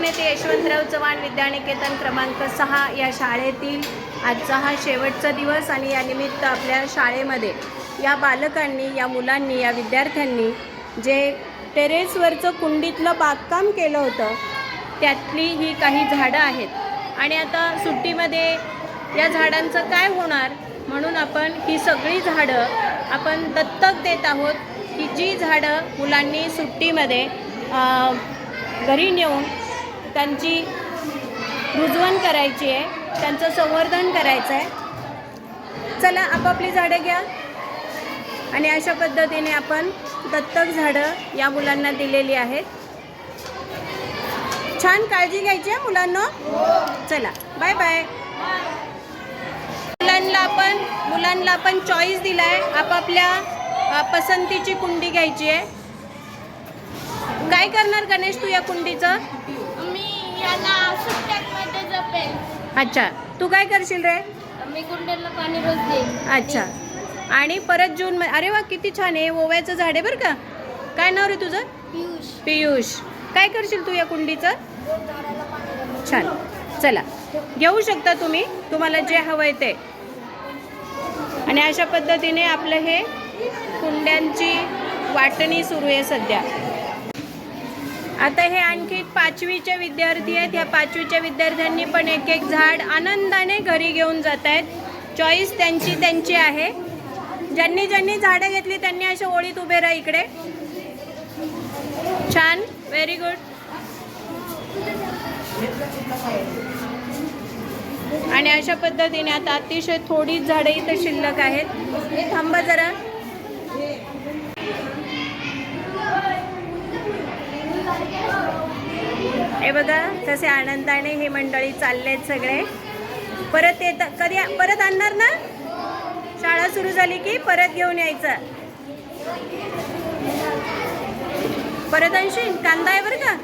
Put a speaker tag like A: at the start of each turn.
A: लोकनेते यशवंतराव चव्हाण विद्यानिकेतन क्रमांक सहा या शाळेतील आजचा हा शेवटचा दिवस आणि या निमित्त आपल्या शाळेमध्ये या बालकांनी या मुलांनी या विद्यार्थ्यांनी जे टेरेसवरचं कुंडीतलं बागकाम केलं होतं त्यातली ही काही झाडं आहेत. आणि आता सुट्टीमध्ये या झाडांचं काय होणार म्हणून आपण ही सगळी झाडं आपण दत्तक देत आहोत की जी झाडं मुलांनी सुट्टीमध्ये घरी नेऊन त्यांची रुजवण करायची आहे त्यांचं संवर्धन करायचं आहे. चला आपापली झाडं घ्या. आणि अशा पद्धतीने आपण दत्तक झाडं या मुलांना दिलेली आहेत. छान काळजी घ्यायची आहे मुलांना. चला बाय बाय मुलांना आपण मुलांना आपण चॉईस दिलाय. आपापल्या पसंतीची कुंडी घ्यायची आहे. काय करणार गणेश तू या कुंडीचं? अच्छा. तू काय करशील रे?
B: मी कुंडला पाणी रोज
A: अच्छा. आणि परत जून अरे वा किती छान आहे. ओव्याचं झाड आहे बरं का? काय नाव रे तुझं?
B: पियुष.
A: पियुष. काय करशील तू या कुंडीचं? छान. चला. घेऊ शकता तुम्ही. तुम्हाला जे हवं आहे ते. आणि अशा पद्धतीने आपलं हे कुंड्यांची वाटणी सुरू आहे सध्या. आता हे आणखी पाचवीचे विद्यार्थी आहेत. ह्या पाचवीच्या विद्यार्थ्यांनी पण एक एक झाड आनंदाने घरी घेऊन जात आहेत. चॉईस त्यांची त्यांची आहे. ज्यांनी ज्यांनी झाडं घेतली त्यांनी अशा ओळीत उभे राहा इकडे. छान. व्हेरी गुड आणि अशा पद्धतीने आता अतिशय थोडीच झाडं इथं शिल्लक आहेत. थांबा जरा. हे बघा तसे आनंदाने हे मंडळी चाललेत सगळे. परत येत कधी परत आणणार ना? शाळा सुरू झाली की परत घेऊन यायचं. परत आणशील? कांदा आहे बरं का?